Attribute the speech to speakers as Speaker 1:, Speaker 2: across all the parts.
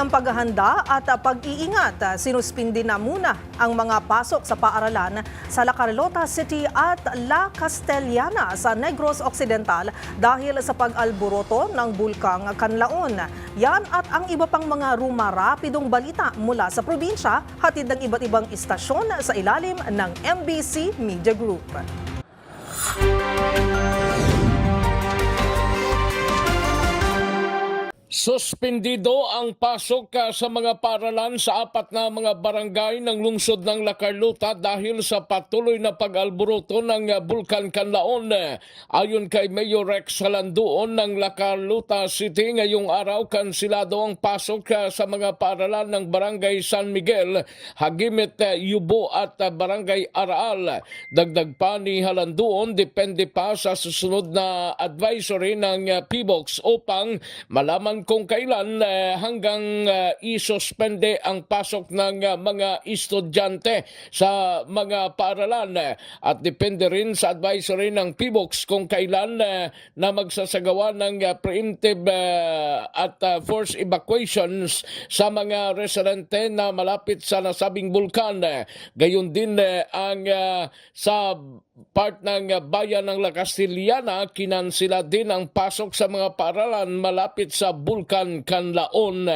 Speaker 1: bilang paghahanda at pag-iingat, sinuspindi na muna ang mga pasok sa paaralan sa La Carlota City at La Castellana sa Negros Occidental dahil sa pag-alboroto ng bulkang Kanlaon. Yan at ang iba pang mga rumarapidong balita mula sa probinsya, hatid ng iba't ibang istasyon sa ilalim ng MBC Media Group.
Speaker 2: Suspendido ang pasok sa mga paralan sa apat na mga barangay ng lungsod ng La Carlota dahil sa patuloy na pag-alboroto ng Bulkan Kanlaon. Ayon kay Mayor Rex Salandoon ng La Carlota City, ngayong araw kansilado ang pasok sa mga paralan ng Barangay San Miguel, Hagimit, Yubo at Barangay Araal. Dagdag pa ni Halandoon, depende pa sa susunod na advisory ng PBOX upang malaman kung kailan eh, hanggang uh, isuspende ang pasok ng uh, mga estudyante sa mga paaralan eh. at depende rin sa advisory ng PBOX kung kailan eh, na magsasagawa ng preemptive at forced evacuations sa mga residente na malapit sa nasabing bulkan. eh. Gayon din eh, ang sa part ng bayan ng La Castillana, kinansila din ang pasok sa mga paaralan malapit sa Canlaon.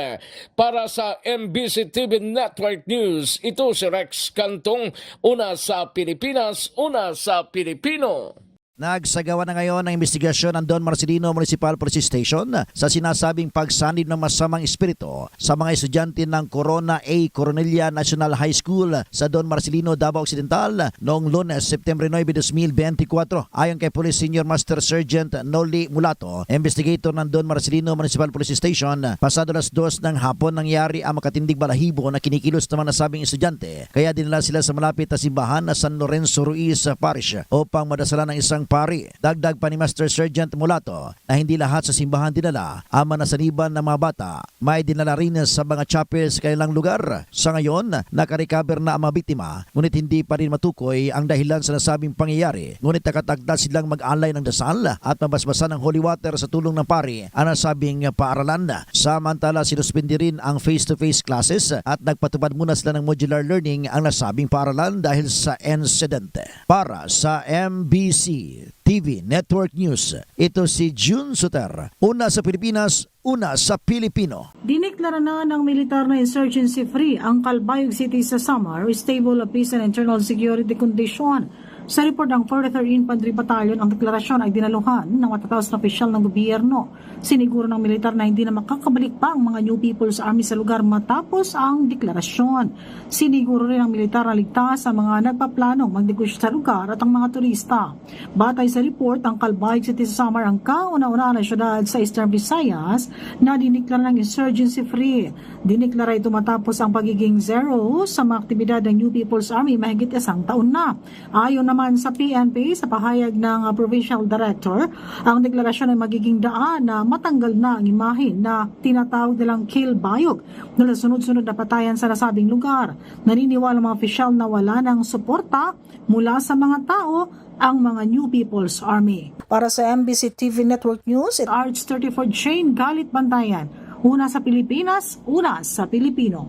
Speaker 2: Para sa MBC TV Network News, ito si Rex Cantong, una sa Pilipinas, una sa Pilipino.
Speaker 3: Nagsagawa na ngayon ng investigasyon ng Don Marcelino Municipal Police Station sa sinasabing pagsanib ng masamang espiritu sa mga estudyante ng Corona A. Coronelia National High School sa Don Marcelino, Davao Occidental noong lunes, September 9, 2024. Ayon kay Police Senior Master Sergeant Noli Mulato, investigator ng Don Marcelino Municipal Police Station, pasado las dos ng hapon nangyari ang makatindig balahibo na kinikilos ng mga nasabing estudyante. Kaya dinala sila sa malapit na simbahan na San Lorenzo Ruiz Parish upang madasalan ng isang pari. Dagdag pa ni Master Sergeant Mulato na hindi lahat sa simbahan dinala ang manasaniban ng mga bata. May dinala rin sa mga chapels sa kanilang lugar. Sa ngayon, nakarecover na ang mga biktima ngunit hindi pa rin matukoy ang dahilan sa nasabing pangyayari. Ngunit nakatagda silang mag-alay ng dasal at mabasbasan ng holy water sa tulong ng pari ang nasabing paaralan. Samantala, sinuspindi rin ang face-to-face classes at nagpatupad muna sila ng modular learning ang nasabing paaralan dahil sa insidente. Para sa MBC TV Network News, ito si June Suter. Una sa Pilipinas, una sa Pilipino.
Speaker 4: Diniklara na ng militar na insurgency-free ang Calbayog City sa summer, stable peace and internal security condition. Sa report ng 43rd Infantry Battalion, ang deklarasyon ay dinaluhan ng matataas na opisyal ng gobyerno. Siniguro ng militar na hindi na makakabalik pa ang mga New People's Army sa lugar matapos ang deklarasyon. Siniguro rin ng militar na ligtas sa mga nagpaplanong magdegosyo sa lugar at ang mga turista. Batay sa report, ang Calbayog City sa summer ang kauna-una na syudad sa Eastern Visayas na diniklara ng insurgency-free. Diniklara ito matapos ang pagiging zero sa mga aktibidad ng New People's Army mahigit isang taon na. Ayon naman sa PNP, sa pahayag ng uh, Provincial Director, ang deklarasyon ay magiging daan na matanggal na ang imahe na tinatawag nilang kill bayog mula sunod-sunod na patayan sa nasabing lugar. Naniniwala mga opisyal na wala ng suporta mula sa mga tao ang mga New People's Army. Para sa MBC TV Network News, Arch 34 Shane Galit Bantayan. Una sa Pilipinas, una sa Pilipino.